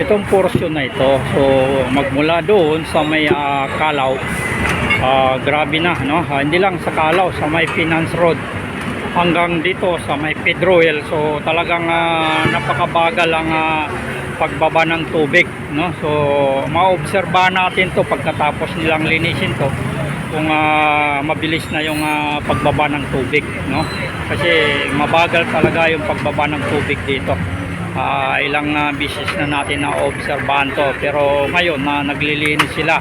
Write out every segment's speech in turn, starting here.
itong portion na ito. So magmula doon sa may ah, Kalaw, ah, grabe na, no? Ah, hindi lang sa Kalaw, sa may Finance Road hanggang dito sa may Pedroel. So talagang ah, napakabagal ang ah, pagbaba ng tubig, no? So maobserbahan natin to pagkatapos nilang linisin to kung ah, mabilis na yung ah, pagbaba ng tubig, no? Kasi mabagal talaga yung pagbaba ng tubig dito. Ah, ilang uh, business na natin na obserbahan to pero ngayon na naglilinis sila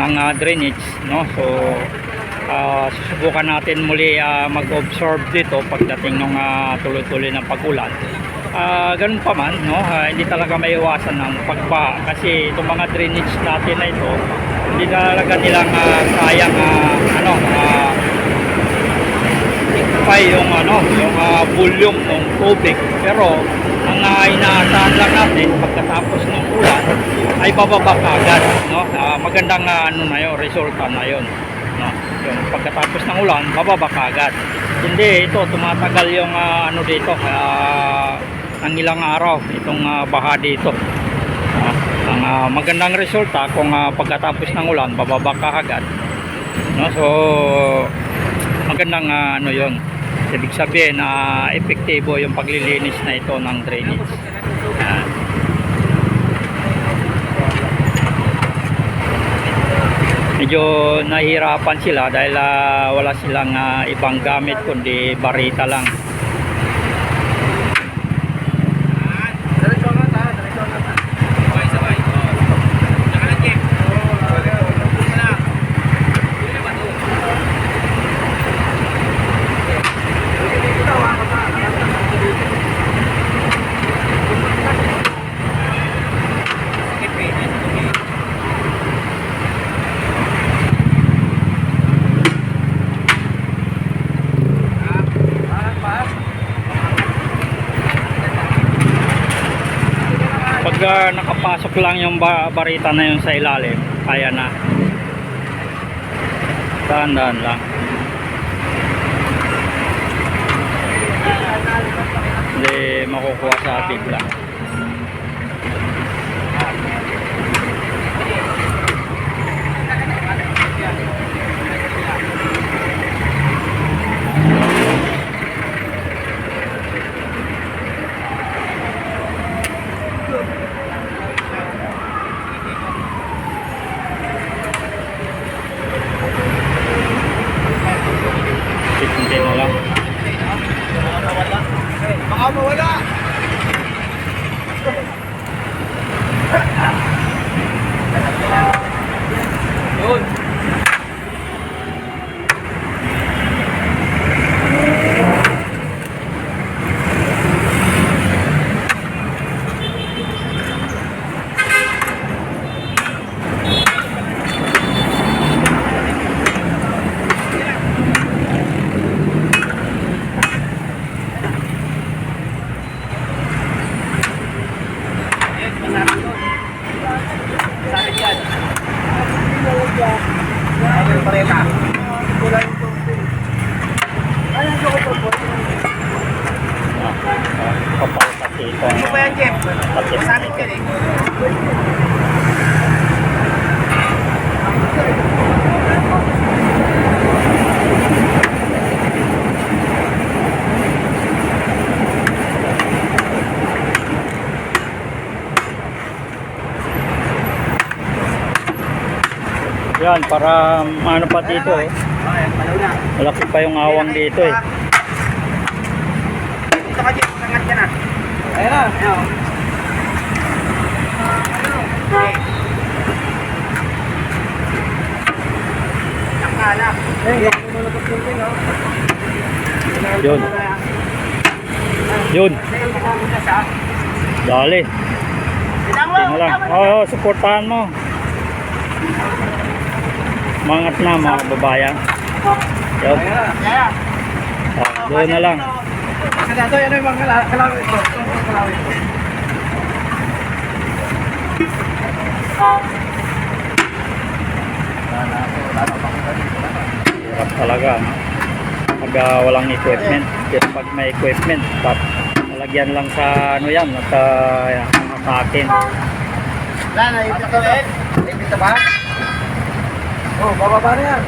ng ah, drainage no? So ah, susubukan natin muli ah, mag-observe dito pagdating ng tuloy-tuloy ng pagulan. Ah, ganun pa man no? Ah, hindi talaga maiwasan ng pagba kasi itong mga drainage natin na ito hindi talaga nilang ah, sayang ah, ano ah, pa yung ano, yung ah, volume ng tubig. Pero ang uh, inaasahan lang natin pagkatapos ng ulan ay bababa kagad, no? Ah, magandang ah, ano na 'yon, resulta na 'yon, no? Yung pagkatapos ng ulan, bababa kagad. Hindi ito tumatagal yung ah, ano dito, ah, ang ilang araw itong ah, baha dito. Ah, ang ah, magandang resulta kung ah, pagkatapos ng ulan, bababa kagad. No? So magandang ah, ano yon ibig sabihin na epektibo yung paglilinis na ito ng drainage Yan. medyo nahihirapan sila dahil ah, wala silang ah, ibang gamit kundi barita lang nakapasok lang yung ba- barita na yun sa ilalim. Kaya na. Dahan-dahan lang. Hindi makukuha sa bigla Titinti mo lang Baka mawala. Yun. Sakit yan. Ano yung pareta? kapal kasi itong Ano ba yan, Jeff? Kasi Sakit yan eh. Yan para ano pa dito eh. Malaki pa yung awang dito eh Dito ka, Jeff. Sangat ka na. Ayan na. Yun yun dali tingnan lang oo suportahan mo mangat na mga babayan yun Yeah. Ah, doon na lang ito, ano yung mga kala- kalawin ko? Ito kalawin ko. hirap talaga no? pag ah, walang equipment pero pag may equipment tap malagyan lang sa ano yan at uh, mga akin Wala, naipit ka ba? Naipit ka ba? Oh, bababa na yan.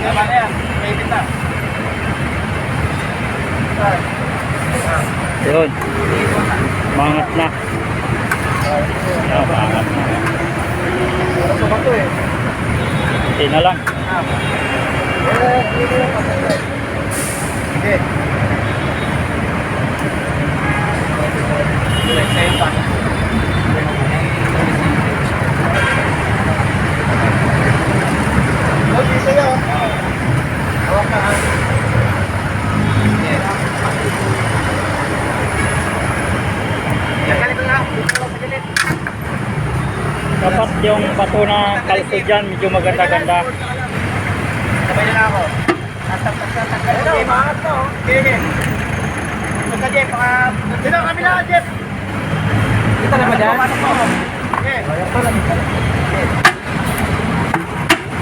Bababa na yan. Naipit na. Yun. Mangat na. Yan, mangat na. Ano ba ito eh? Hindi na lang. Eh. Sige. Sa'yo pa. Oh, dito yun. Hawak ka, ha? Sige. Yan, ganito lang. Dito lang sa gilid. Dapat yung bato na kalso dyan, medyo maganda-ganda. Sabay na ako. Ito, maangat oh. Sige. Pagka, Jeff, baka... Dito, kami na, Jeff. Kita na ba dyan? Sige.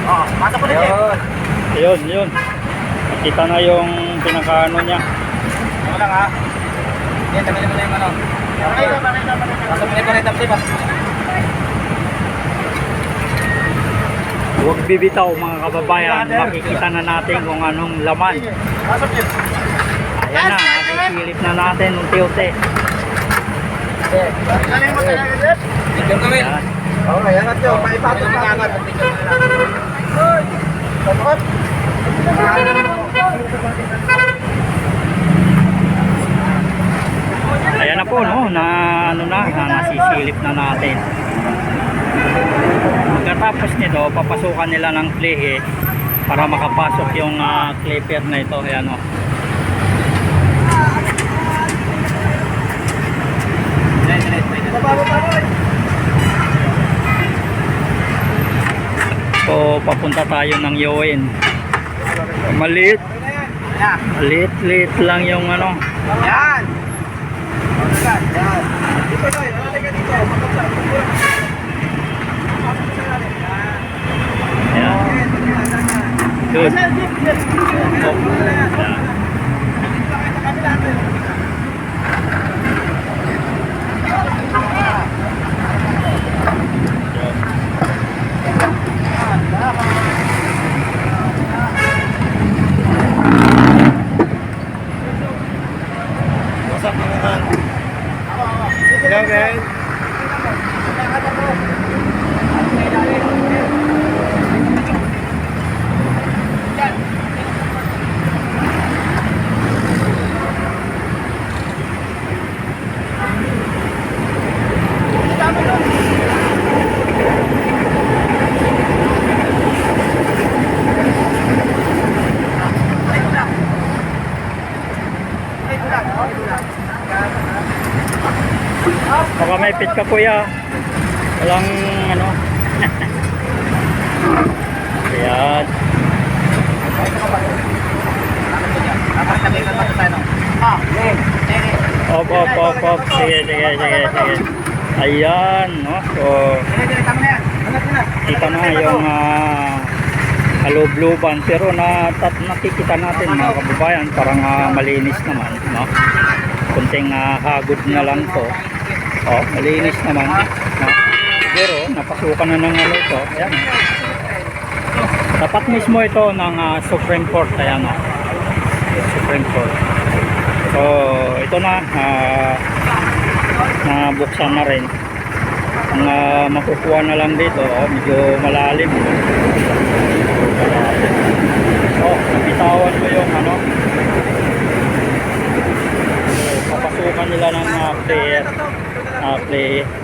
Oh, pasok ko na, Jeff. Yun, yun. Nakita na yung pinakaano niya. Ano lang, ha? Sige, tabi na mo na yung ano. Bakit, bakit, bakit. Pasok mo na yung kurenta, Jeff, Huwag bibitaw mga kababayan. Makikita na natin kung anong laman. Ayan na, nakisilip na natin unti-unti. Ayan. Oo, oh, yan at yun. Maipatong na agad. Ayan na po, no, na ano na, na nasisilip na natin. Pagkatapos nito, papasukan nila ng clay eh, para makapasok yung ah, clipper na ito. Ayan o. So, papunta tayo ng Yowen. Maliit, Yan. maliit-liit lang yung ano. Yan! Yan. Dito tayo. Dito. خير Baka may pit ka kuya. Walang ano. Ayan. Op, op, op, op. Sige, sige, sige, sige. Ayan, no? So, kita na yung uh, kalubluban. Pero na, tat, nakikita natin mga kababayan, parang ah, malinis naman, no? Kunting ah, hagod na lang to. Oh, malinis naman. No? Pero, napasukan na ng ano ito. Ayan. Tapat mismo ito ng ah, Supreme Court. Ayan, no? Supreme Court. So, ito na. ah, nabuksan na rin. Ang ah, makukuha na lang dito, oh, medyo malalim. Oh, nabitawan mo yung ano. Papasukan nila ng uh, player. Uh, play.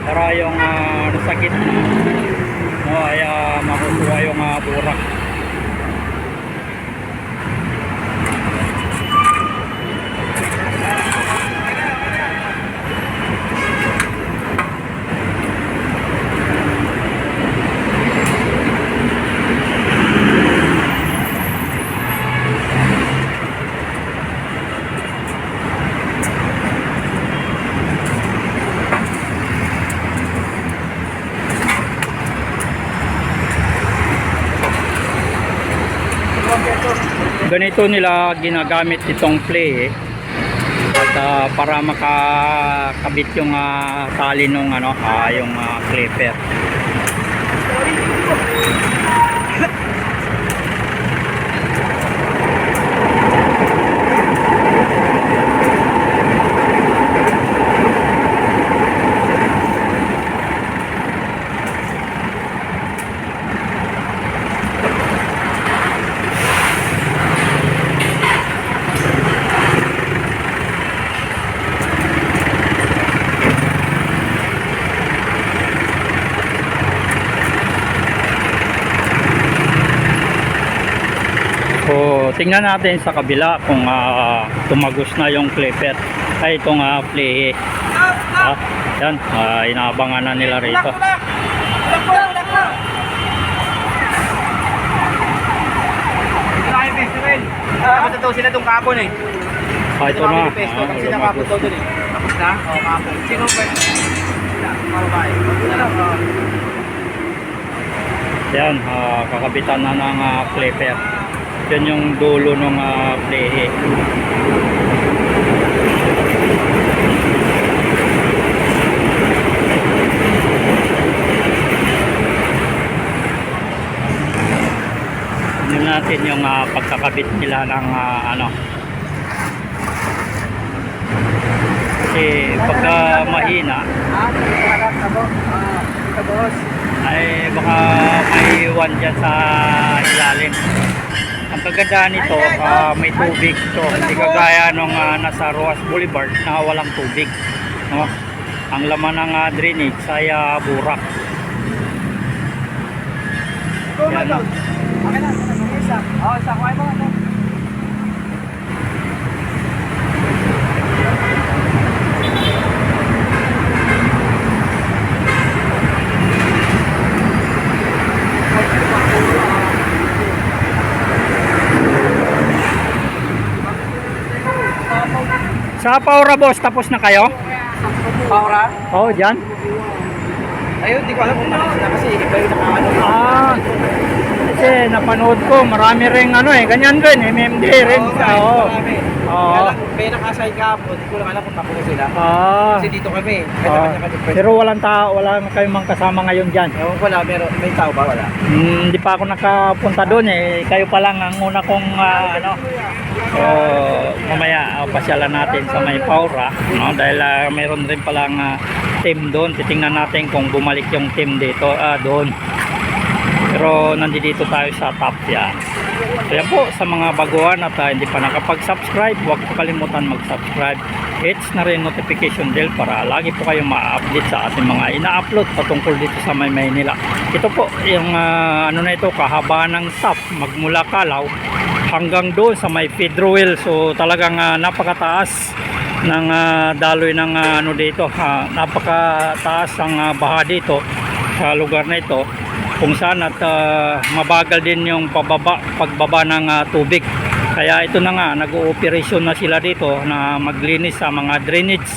Para yung uh, nasa gitna. No, ay ah, makukuha yung uh, burak. Ganito nila ginagamit itong play eh. At ah, para makakabit yung ah, tali nung ano, ah, yung ah, clipper. So, tingnan natin sa kabila kung ah, tumagos na yung clipper. Ay, itong uh, play. Ah, yan, ah, inaabangan na nila rito. Po. Ito sila itong kapon eh. Ah, ito na. Pesto, Ah, sila kapon daw dun eh. Tapos na? Oo, kapon. Sino ba? Yan, ah, kakabitan na ng ah, clipper. Yan yung dulo ng uh, play. Tingnan natin yung ah, pagkakabit nila ng ah, ano. Kasi pagka mahina, Ah. Ah, ay baka may iwan dyan sa ilalim. Ang kagandahan nito, ah, may tubig ito. Hindi kagaya nung ah, nasa Roas Boulevard na walang tubig. No? Ang laman ng ah, drainage ay ah, burak. Yan. Madog. Okay na, isa. Oo, isa. Kuhay mo. ano? Sa Paura Boss, tapos na kayo? Paura? Oo, oh, dyan. Ayun, di ko alam kung tapos na kasi iba yung nakaano. Ah, kasi napanood ko, marami rin ano eh, ganyan rin, MMD rin. Oo, nga, Oo. marami. Oo. Kaya lang, may nakasay kahapon, di ko lang alam kung tapos na sila. Ah, Kasi dito kami, ah. kanya-kanya pero walang tao, wala kayong mga kasama ngayon dyan. Ewan ko lang, meron, may tao ba? Wala. Hmm, Hindi pa ako nakapunta doon eh. Kayo pa lang ang una kong ah, ano. So, mamaya uh, pasyalan natin sa may Paura, no? Dahil ah, mayroon rin palang ah, team doon. Titingnan natin kung bumalik yung team dito, ah, doon. Pero nandito tayo sa top yan. So po sa mga baguhan at ah, hindi pa nakapag-subscribe, huwag po kalimutan mag-subscribe. Hits na rin notification bell para lagi po kayong ma-update sa ating mga ina-upload patungkol dito sa may Maynila. Ito po yung ah, ano na ito, kahabaan ng top magmula Kalaw hanggang doon sa may Pedro. So talagang ah, napakataas ng ah, daloy ng ah, ano dito. Ah, napakataas ang ah, baha dito sa lugar na ito kung saan at ah, mabagal din yung pababa, pagbaba ng ah, tubig. Kaya ito na nga, nag-ooperasyon na sila dito na maglinis sa mga drainage.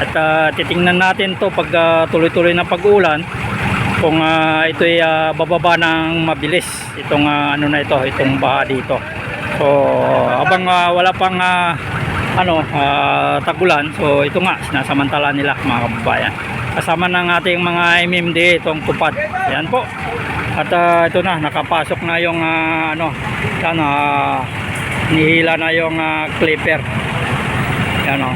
At ah, titingnan natin to pag ah, tuloy-tuloy na pag-ulan kung ah, ito ay ah, bababa ng mabilis itong ah, ano na ito, itong baha dito. So, habang ah, wala pang ah, ano, ah, tagulan, so ito nga sinasamantala nila mga kababayan. Kasama ng ating mga MMD itong tupad. Yan po. At ah, ito na, nakapasok na yung ah, ano, yan, ah, nihila na yung ah, clipper. Yan o.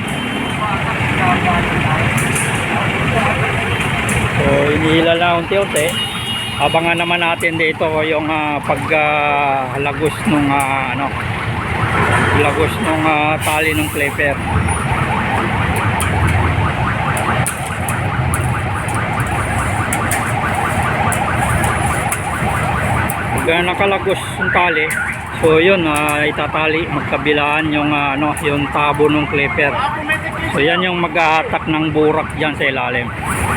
So, inihila na unti-unti. Abangan naman natin dito yung ah, paglalagos nung ah, ano, lagos nung ah, tali ng clipper. Ah, nakalagos yung tali, so yun, ah, itatali magkabilaan yung ah, ano, yung tabo ng clipper. So yan yung mag-ahatak ng burak dyan sa ilalim.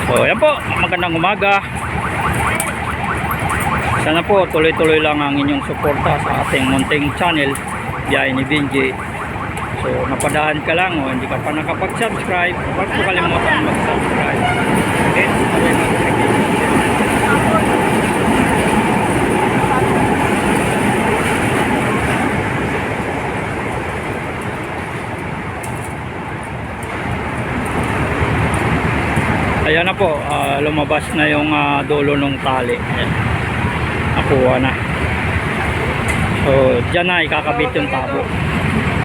So yan po, magandang umaga. Sana po tuloy-tuloy lang ang inyong suporta sa ating munting channel biyahe ni Benji. So napadaan ka lang o hindi ka pa nakapag-subscribe, huwag po kalimutan mag-subscribe. Okay? Sabay ayan na po, ah, lumabas na yung ah, dulo ng tali. Ayan. Nakuha na. So, dyan na ikakabit yung tabo.